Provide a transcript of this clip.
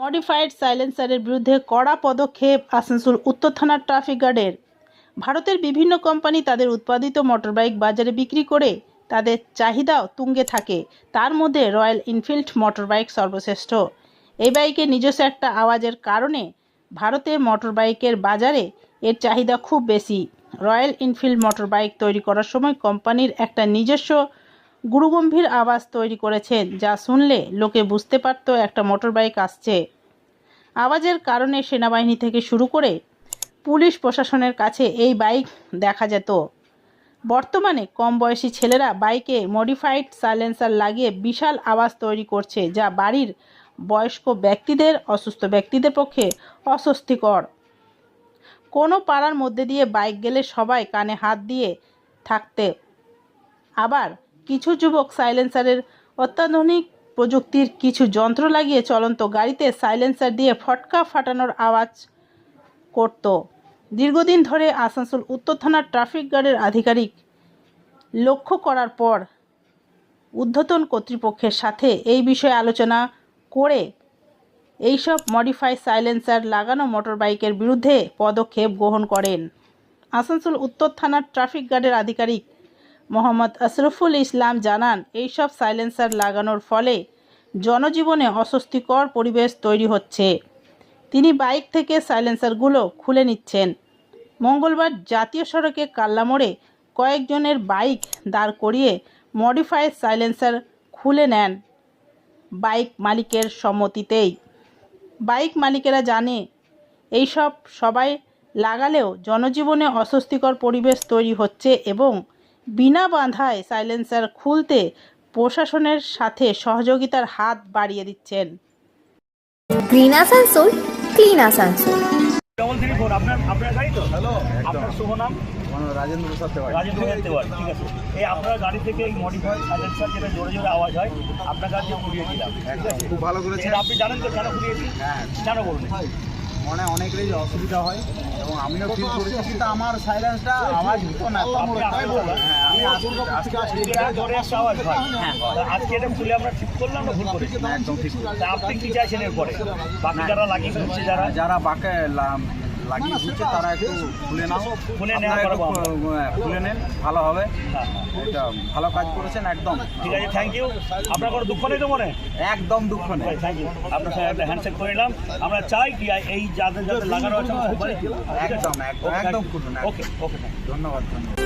Modified সাইলেন্সারের বিরুদ্ধে কড়া পদক্ষেপ, আসানসোল উত্তর থানার ট্রাফিক গার্ডের। ভারতের বিভিন্ন কোম্পানি তাদের উৎপাদিত মোটরবাইক বাজারে বিক্রি করে তাদের চাহিদাও তুঙ্গে থাকে। তার মধ্যে রয়্যাল এনফিল্ড মোটরবাইক সর্বশ্রেষ্ঠ। এই বাইকের নিজস্ব একটা আওয়াজের কারণে ভারতে মোটরবাইকের বাজারে এর চাহিদা খুব বেশি। রয়্যাল এনফিল্ড মোটরবাইক তৈরি করার সময় কোম্পানির একটা নিজস্ব গুরুগম্ভীর আওয়াজ তৈরি করেছেন যা শুনলে লোকে বুঝতে পারত একটা মোটরবাইক আসছে। আওয়াজের কারণে সেনাবাহিনী থেকে শুরু করে পুলিশ প্রশাসনের কাছে এই বাইক দেখা যেত। বর্তমানে কম বয়সী ছেলেরা বাইকে মডিফাইড সাইলেন্সার লাগিয়ে বিশাল আওয়াজ তৈরি করছে, যা বাড়ির বয়স্ক ব্যক্তিদের, অসুস্থ ব্যক্তিদের পক্ষে অস্বস্তিকর। কোনো পাড়ার মধ্যে দিয়ে বাইক গেলে সবাই কানে হাত দিয়ে থাকতে। আবার কিছু যুবক সাইলেন্সারের অত্যাধুনিক প্রযুক্তির কিছু যন্ত্র লাগিয়ে চলন্ত গাড়িতে সাইলেন্সার দিয়ে ফটকা ফাটানোর আওয়াজ করত। দীর্ঘদিন ধরে আসানসোল উত্তর থানার ট্রাফিক গার্ডের আধিকারিক লক্ষ্য করার পর ঊর্ধ্বতন কর্তৃপক্ষের সাথে এই বিষয়ে আলোচনা করে এইসব মডিফাই সাইলেন্সার লাগানো মোটরবাইকের বিরুদ্ধে পদক্ষেপ গ্রহণ করেন। আসানসোল উত্তর থানার ট্রাফিক গার্ডের আধিকারিক মোহাম্মদ আশরফুল ইসলাম জানান, এইসব সাইলেন্সার লাগানোর ফলে জনজীবনে অস্বস্তিকর পরিবেশ তৈরি হচ্ছে। তিনি বাইক থেকে সাইলেন্সারগুলো খুলে নিচ্ছেন। মঙ্গলবার জাতীয় সড়কে কাল্লা মোড়ে কয়েকজনের বাইক দাঁড় করিয়ে মডিফাইড সাইলেন্সার খুলে নেন বাইক মালিকের সম্মতিতেই। বাইক মালিকেরা জানে, এইসব সবাই লাগালেও জনজীবনে অস্বস্তিকর পরিবেশ তৈরি হচ্ছে এবং বিনা বাধায় সাইলেন্সার খুলতে প্রশাসনের সাথে সহযোগিতার হাত বাড়িয়ে দিচ্ছেন। Green Asansol clean Asansol. Double three four আপনার আপনার গাড়ি তো? হ্যালো আপনার শুভ নাম? রাজেন্দ্র প্রসাদ তেওয়ারি। রাজেন্দ্র প্রসাদ তেওয়ারি ঠিক আছে। এই আপনার গাড়ি থেকে এই মডিফাইড সাইলেন্সার যেটা জোরে জোরে আওয়াজ হয় আপনার কাছে ঘুরিয়েছিলাম ঠিক আছে খুব ভালো করেছেন। আপনি জানেন তো কেন ঘুরিয়েছি হ্যাঁ। কেন বলুন? মনে অনেকেরই অসুবিধা হয় এবং আমিও ফিল করেছি কিন্তু আমার সাইলেন্সটা আওয়াজ হতো না। হ্যাঁ আমি আজকে এটা আওয়াজ হয়। খুলে আমরা ঠিক করলাম না ভুল করেছি। একদম ঠিক আপনি কি চাইছেন এরপরে? বাকি যারা লাগিয়ে ঘুরছে যারা? যারা বাকে লাগিয়ে দিচ্ছে তারা একটু খুলে নাও। খুলে খুলে হ্যাঁ। নেন ভালো হবে। হ্যাঁ, হ্যাঁ, এটা ভালো কাজ করেছেন একদম। ঠিক আছে থ্যাংক ইউ আপনার কোনো দুঃখ নেই তো মনে? একদম দুঃখ নেই। থ্যাংক ইউ আপনার সঙ্গে একটা হ্যান্ডশেক করে নিলাম। আমরা চাই কি এই যাদের যাদের লাগানো আছে একদম একদম একদম খুলুন ওকে ওকে ধন্যবাদ ধন্যবাদ।